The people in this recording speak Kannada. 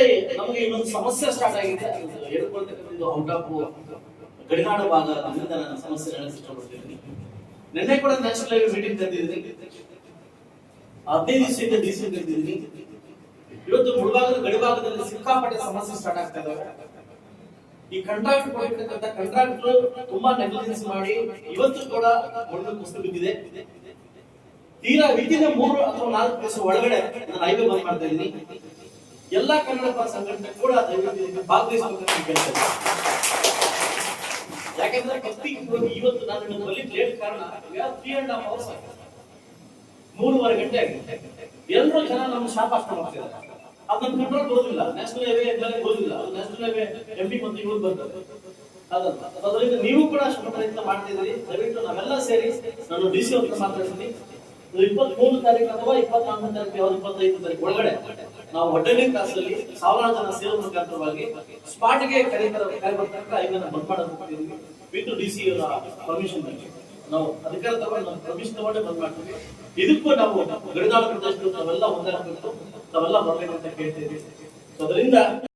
ಮತ್ತೆ ನಮಗೆ ಒಂದು ಸಮಸ್ಯೆ ಸ್ಟಾರ್ಟ್ ಆಗಿದೆ ಏರ್ಪಡ್ತಕ್ಕಂಥ ಔಟ್ ಆಫ್ ಗಡಿನಾಡು ಭಾಗ ಅದರಿಂದ ನನ್ನ ಸಮಸ್ಯೆ ಹೇಳಕ್ ಇಷ್ಟಪಡ್ತೀನಿ ನಿನ್ನೆ ಕೂಡ ನ್ಯಾಷನಲ್ ಹೈವೇ ಮೀಟಿಂಗ್ ಕರೆದಿದ್ದೀನಿ ಹದಿನೈದು ದಿವಸದಿಂದ ಡಿ ಸಿ ಕರೆದಿದ್ದೀನಿ ಇವತ್ತು ಮುಳಭಾಗದ ಗಡಿಭಾಗದಲ್ಲಿ ಸಿಕ್ಕಾಪಟ್ಟೆ ಸಮಸ್ಯೆ ಸ್ಟಾರ್ಟ್ ಆಗ್ತಾ ಇದಾವೆ. ಈ ಕಾಂಟ್ರಾಕ್ಟ್ ಕೊಟ್ಟಿರ್ತಕ್ಕಂಥ ಕಾಂಟ್ರಾಕ್ಟರ್ ತುಂಬಾ ನೆಗ್ಲಿಜೆನ್ಸ್ ಮಾಡಿ, ಇವತ್ತು ಕೂಡ ಮಣ್ಣು ಕುಸಿದು ಬಿದ್ದಿದೆ. ತೀರಾ ವಿತಿನ ಮೂರು ಅಥವಾ ನಾಲ್ಕು ದಿವಸ ಒಳಗಡೆ ನಾನು ಹೈವೇ ಬಂದ್ ಮಾಡ್ತಾ ಇದ್ದೀನಿ. ಎಲ್ಲಾ ಕನ್ನಡ ಪರ ಸಂಘಟನೆ ಕೂಡ ದಯವಿಟ್ಟು ಭಾಗವಹಿಸಬೇಕಂತ ಯಾಕಂದ್ರೆ ಭಕ್ತಿ ಇವತ್ತು ನಾನು ನಿಮ್ಮಲ್ಲಿ ಲೇಟ್ ಕಾರಣ ತ್ರೀ ಅಂಡ್ ಹಾಫ್ ಅವರ್ಸ್ ಮೂರುವರೆ ಗಂಟೆ ಆಗಿದೆ. ಎಲ್ಲರೂ ಜನ ನಮ್ಮ ಶಾಪ ಅಷ್ಟ ಮಾಡ್ತಿದ್ದಾರೆ. ಅದನ್ನ ಕಂಟ್ರೋಲ್ ಬರೋದಿಲ್ಲ ನ್ಯಾಷನಲ್ ಹೈವೇ ಮೇಲೆ ಬರೋದಿಲ್ಲ ನ್ಯಾಷನಲ್ ಹೈವೇ ಎಂ ಪಿ ಮತ್ತು ಇವ್ರು ಬರ್ತಾರೆ ಅದನ್ನ ಅದರಿಂದ ನೀವು ಕೂಡ ಅಷ್ಟು ಪ್ರಯತ್ನ ಮಾಡ್ತಿದ್ದೀರಿ ದಯವಿಟ್ಟು ನಾವೆಲ್ಲ ಸೇರಿ ನಾನು ಡಿ ಸಿ ಅವ್ರನ್ನ ಮಾತಾಡ್ತೀನಿ. ಇಪ್ಪತ್ತ್ ಮೂರು ತಾರೀಕು ಅಥವಾ ಇಪ್ಪತ್ನಾಲ್ಕನೇ ತಾರೀಕು ಯಾವ್ದು ಇಪ್ಪತ್ತೈದು ತಾರೀಕು ಒಳಗಡೆ ನಾವು ಒಡ್ಡಲ್ಲಿ ಕ್ಲಾಸಲ್ಲಿ ಸಾವಿರಾರು ಜನ ಸೇವೆ ಮುಖಾಂತರವಾಗಿ ಸ್ಪಾಟ್ಗೆ ಕರೆ ಬರ್ತಕ್ಕ ಐದನ್ನ ಬಂದ್ ಮಾಡೋದು ಹೋಗ್ತಿದ್ದೀವಿ ವಿತ್ ಡಿ ಸಿ ಪರ್ಮಿಷನ್ ನಾವು ಅಧಿಕಾರ ತಗೊಂಡು ನಾವು ಪರ್ಮಿಷನ್ ತಗೊಂಡೇ ಬಂದ್ ಮಾಡ್ತೀವಿ. ಇದಕ್ಕೂ ನಾವು ಗಡಿನಾಡು ಪ್ರದೇಶಗಳು ನಾವೆಲ್ಲ ಹೊಂದಾಗಬೇಕು ನಾವೆಲ್ಲ ಬರ್ಬೇಕಂತ ಕೇಳ್ತೀವಿ ಸೊ ಅದರಿಂದ